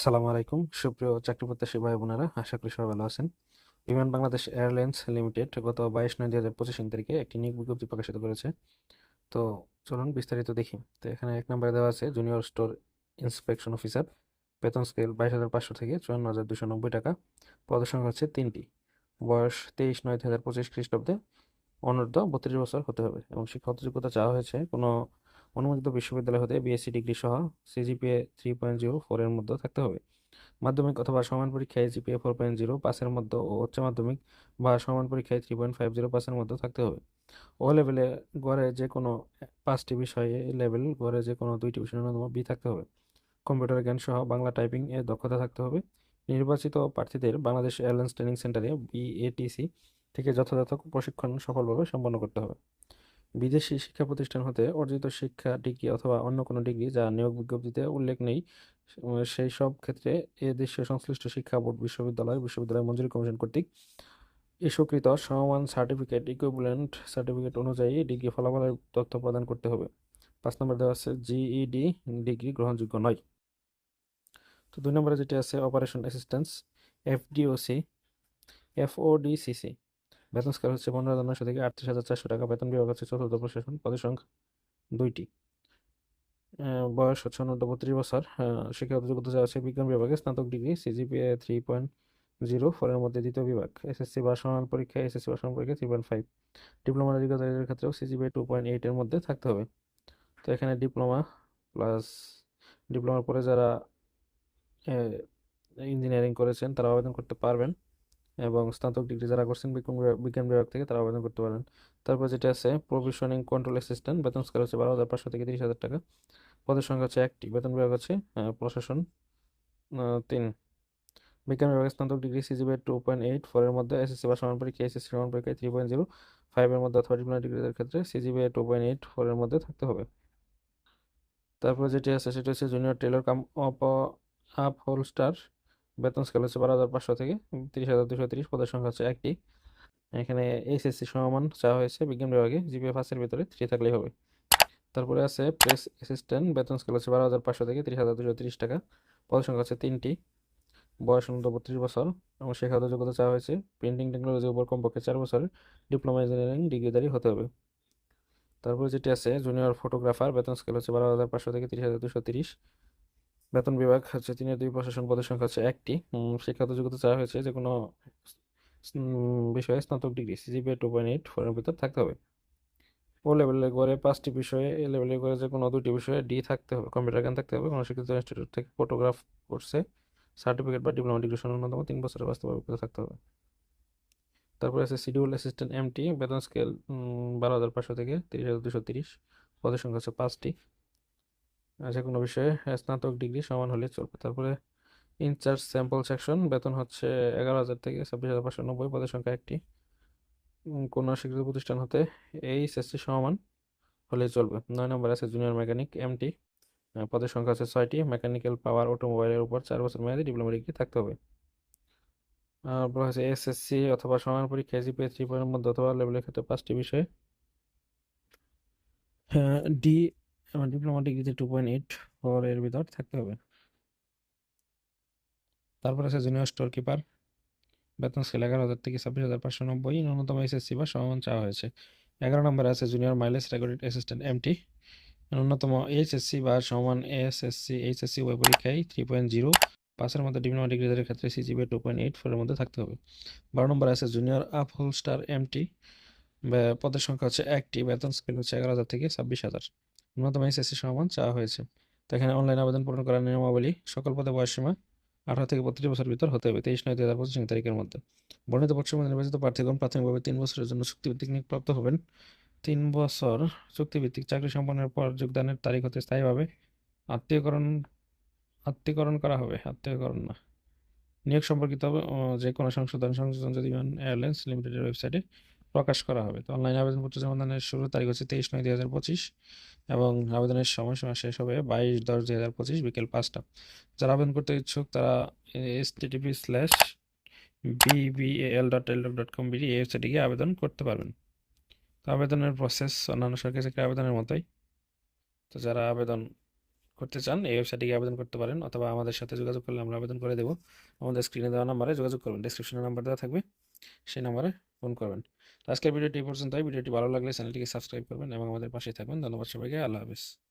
আসসালামু আলাইকুম। সুপ্রিয় চাকরি প্রত্যাশী ভাই বোনেরা আশা করি সবাই ভালো আছেন। বিমান বাংলাদেশ এয়ারলাইন্স লিমিটেড গত বাইশ নয় দুই হাজার পঁচিশ তারিখে একটি নিয়োগ বিজ্ঞপ্তি প্রকাশিত করেছে। তো চলুন বিস্তারিত দেখি। তো এখানে এক নম্বরে দেওয়া আছে জুনিয়র স্টোর ইন্সপেকশন অফিসার বেতন স্কেল বাইশ হাজার পাঁচশো থেকে চুয়ান্ন হাজার দুশো নব্বই টাকা। পদের সংখ্যা হচ্ছে তিনটি। বয়স তেইশ নয় দুই হাজার পঁচিশ খ্রিস্টাব্দে। অনূর্ধ্ব বত্রিশ বছর হতে হবে এবং শিক্ষাগত যোগ্যতা চাওয়া হয়েছে। কোনো অনুমোদিত বিশ্ববিদ্যালয় হতে বিএসসি ডিগ্রি সহ সিজিপিএ থ্রি পয়েন্ট জিরো ফোরের মধ্যে থাকতে হবে। মাধ্যমিক অথবা সমান পরীক্ষায় জিপিএ ফোর পয়েন্ট জিরো পাসের মধ্যে ও উচ্চ মাধ্যমিক বা সমান পরীক্ষায় থ্রি পয়েন্ট ফাইভ জিরো পাসের মধ্যে থাকতে হবে। ও লেভেলে গড়ে যে কোনো পাঁচটি বিষয়ে লেভেল গড়ে যে কোনো দুইটি বিষয় ন্যূনতম বি থাকতে হবে। কম্পিউটার জ্ঞান সহ বাংলা টাইপিং এর দক্ষতা থাকতে হবে। নির্বাচিত প্রার্থীদের বাংলাদেশ এয়ারলাইন্স ট্রেনিং সেন্টারে বিএটিসি থেকে যথাযথ প্রশিক্ষণ সফলভাবে সম্পন্ন করতে হবে। বিদেশি শিক্ষা প্রতিষ্ঠান হতে অর্জিত শিক্ষা, ডিগ্রি অথবা অন্য কোনো ডিগ্রি যা নিয়োগ বিজ্ঞপ্তিতে উল্লেখ নেই সেই সব ক্ষেত্রে এ দেশীয় সংশ্লিষ্ট শিক্ষা বোর্ড, বিশ্ববিদ্যালয় বিশ্ববিদ্যালয় মঞ্জুরি কমিশন কর্তৃক ইস্যুকৃত সমমান সার্টিফিকেট ইকুইভ্যালেন্ট সার্টিফিকেট অনুযায়ী ডিগ্রি ফলাফলের তথ্য প্রদান করতে হবে। পাঁচ নম্বর দেওয়া আছে জিইডি ডিগ্রি গ্রহণযোগ্য নয়। তো দুই নম্বরে যেটি আছে অপারেশন অ্যাসিস্ট্যান্স এফডিওসি এফওডিসিসি বেতন স্কেল হচ্ছে পনেরো হাজার নয়শো থেকে আটত্রিশ হাজার চারশো টাকা। বেতন বিভাগ হচ্ছে চতুর্থ প্রশাসন পদের সংখ্যা দুইটি। বয়স হচ্ছে অনূর্ধ্ব বত্রিশ বছর। শিক্ষাগত যোগ্যতা যা আছে বিজ্ঞান বিভাগে, স্নাতক degree CGPA three point zero ফোরের মধ্যে দ্বিতীয় বিভাগ। এসএসসি বা সমান পরীক্ষা এসএসসি বা সমান পরীক্ষা থ্রি পয়েন্ট ফাইভ ডিপ্লোমা ডিগ্রির ক্ষেত্রেও সিজিপিএ টু পয়েন্ট এইটের মধ্যে থাকতে হবে। তো এখানে ডিপ্লোমা প্লাস ডিপ্লোমার পরে যারা ইঞ্জিনিয়ারিং করেছেন, তারা আবেদন করতে পারবেন। এবং স্নাতক ডিগ্রি যারা করছেন বিজ্ঞান বিভাগ থেকে তারা আবেদন করতে পারেন। তারপর যেটা আছে প্রভিশনিং কন্ট্রোল অ্যাসিস্ট্যান্ট বেতন স্কেল হচ্ছে বারো হাজার পাঁচশো থেকে তিরিশ হাজার টাকা। পদের সংখ্যা হচ্ছে একটি, বেতন বিভাগ হচ্ছে প্রশাসন তিন। বিজ্ঞান বিভাগে স্নাতক degree CGPA two point eight ফোরের মধ্যে এসএসসি বা সমান পরীক্ষা এসএসসি সমান পরীক্ষায় থ্রি পয়েন্ট জিরো ফাইভের মধ্যে অথবা ডিপ্লোমা ডিগ্রিদের ক্ষেত্রে সিজিপিএ টু পয়েন্ট এইট ফোরের মধ্যে থাকতে হবে। তারপর যেটি আছে, সেটা হচ্ছে জুনিয়র টেলর কাম অপ আপ হোলস্টার বেতন স্কেল হচ্ছে বারো হাজার পাঁচশো থেকে তিরিশ হাজার দুশো তিরিশ, পদের সংখ্যা হচ্ছে একটি। এখানে এসএসসি সমমান চাওয়া হয়েছে বিজ্ঞান বিভাগে জিপিএ ফার্স্টের ভিতরে থ্রি থাকলেই হবে। তারপরে আছে প্রেস অ্যাসিস্ট্যান্ট বেতন স্কেল হচ্ছে বারো হাজার পাঁচশো থেকে তিরিশ হাজার দুশো তিরিশ টাকা, পদের সংখ্যা হচ্ছে তিনটি। বয়স অন্তত বত্রিশ বছর এবং শিক্ষাগত যোগ্যতা চাওয়া হয়েছে প্রিন্টিং টেকনোলজির উপর কমপক্ষে চার বছরের ডিপ্লোমা ইঞ্জিনিয়ারিং ডিগ্রিধারী হতে হবে। তারপরে যেটি আছে জুনিয়র ফটোগ্রাফার বেতন স্কেল হচ্ছে বারো হাজার পাঁচশো থেকে তিরিশ হাজার দুশো তিরিশ। বেতন বিভাগ হচ্ছে তিনের দুই প্রশাসন পদের সংখ্যা হচ্ছে একটি। শিক্ষাগত যোগ্যতা চাওয়া হয়েছে যে কোনো বিষয়ে স্নাতক degree CGPA two point eight ফোরের ভিতর থাকতে হবে। ও লেভেলে করে পাঁচটি বিষয়ে, এ লেভেলে করে যে কোনো দুটি বিষয়ে ডি থাকতে হবে কম্পিউটার জ্ঞান থাকতে হবে, কোনো শিক্ষিত ইনস্টিটিউট থেকে ফটোগ্রাফ করছে সার্টিফিকেট বা ডিপ্লোমা ডিগ্রি ন্যূনতম তিন বছরের বাস্তব থাকতে হবে। তারপরে আছে শিডিউল অ্যাসিস্ট্যান্ট এমটি বেতন স্কেল বারো হাজার পাঁচশো থেকে তিরিশ হাজার দুশো তিরিশ, পদের সংখ্যা হচ্ছে পাঁচটি। যে কোনো বিষয়ে স্নাতক ডিগ্রি সমান হলে চলবে। তারপরে ইনচার্জ স্যাম্পল সেকশন, বেতন হচ্ছে এগারো হাজার থেকে ছাব্বিশ হাজার পাঁচশো নব্বই পদের সংখ্যা একটি। কোনো স্বীকৃত প্রতিষ্ঠান হতে এইচএসসি সমান হলে চলবে। নয় নম্বর আছে জুনিয়র মেকানিক, এমটি। পদের সংখ্যা আছে ছয়টি। মেকানিক্যাল, পাওয়ার, অটোমোবাইলের উপর চার বছর মেয়াদে ডিপ্লোমা ডিগ্রি থাকতে হবে। বলা হয়েছে এসএসসি অথবা সমান পরীক্ষা জিপিএ থ্রি পয়েন্টের মধ্যে অথবা লেভেলের ক্ষেত্রে পাঁচটি বিষয়ে। ডি ডিপ্লোমা ডিগ্রিতে টু পয়েন্ট এইট ফোর এর ভিতর থাকতে হবে। তারপর আছে জুনিয়র স্টোর কিপার বেতন স্কেল এগারো হাজার থেকে ছাব্বিশ হাজার পাঁচশো নব্বই, ন্যূনতম এসএসসি বা সমান চাওয়া হয়েছে। এগারো নম্বরে আছে junior mileage recorded assistant MT ন্যূনতম এইচএসসি বা সমান এএসএসসি এইচএসসি উভয় পরীক্ষায় থ্রি পয়েন্ট জিরো পাসের মধ্যে ডিপ্লোমা ডিগ্রিদের ক্ষেত্রে সিজিপিএ টু পয়েন্ট এইট ফোরের মধ্যে থাকতে হবে। বারো নম্বর আছে জুনিয়র আপ হোলস্টার এমটি পদের সংখ্যা হচ্ছে একটি বেতন স্কেল হচ্ছে এগারো হাজার থেকে ছাব্বিশ হাজার। ন্যূনতম এসএসসি সমান চাওয়া হয়েছে। তো এখানে অনলাইন আবেদন পূরণ করার নিয়মাবলী সকল পদে বয়সসীমা আঠারো থেকে বত্রিশ বছর ভিতর হতে হবে, তেইশ নয়, দুই হাজার পঁচিশ তারিখের মধ্যে। বর্ণিত মধ্যে নির্বাচিত প্রার্থীগণ প্রাথমিকভাবে তিন বছরের জন্য চুক্তিভিত্তিক নিয়োগপ্রাপ্ত হবেন। তিন বছর চুক্তিভিত্তিক চাকরি সম্পন্নের পর যোগদানের তারিখ হতে স্থায়ীভাবে আত্মীয়করণ আত্মীয়করণ করা হবে। আত্মীয়করণ না। নিয়োগ সম্পর্কিত যে কোনো সংশোধন, সংযোজন যদি এয়ারলাইন্স লিমিটেডের ওয়েবসাইটে প্রকাশ করা হবে। তো অনলাইন আবেদনপত্র জমাদানের শুরুর তারিখ হচ্ছে তেইশ নয় দুই হাজার পঁচিশ এবং আবেদনের সময়সীমা শেষ হবে বাইশ দশ দুই হাজার পঁচিশ বিকেল পাঁচটা। যারা আবেদন করতে ইচ্ছুক তারা S TTP slash BBL dot L dot com BD এই ওয়েবসাইটে গিয়ে আবেদন করতে পারবেন। তো আবেদনের প্রসেস অন্যান্য সরকারি চাকরি আবেদনের মতোই। তো যারা আবেদন করতে চান এই ওয়েবসাইটে গিয়ে আবেদন করতে পারেন অথবা আমাদের সাথে যোগাযোগ করলে আমরা আবেদন করে দেবো। আমাদের স্ক্রিনে দেওয়া নাম্বারে যোগাযোগ করবেন। ডিসক্রিপশনে নাম্বার দেওয়া থাকবে। সেই নাম্বারে ফোন করবেন। আজকের ভিডিওটি এই পর্যন্তই। ভিডিওটি ভালো লাগলে চ্যানেলটিকে সাবস্ক্রাইব করবেন এবং আমাদের পাশে থাকবেন। ধন্যবাদ সবাইকে। আল্লাহ হাফিজ।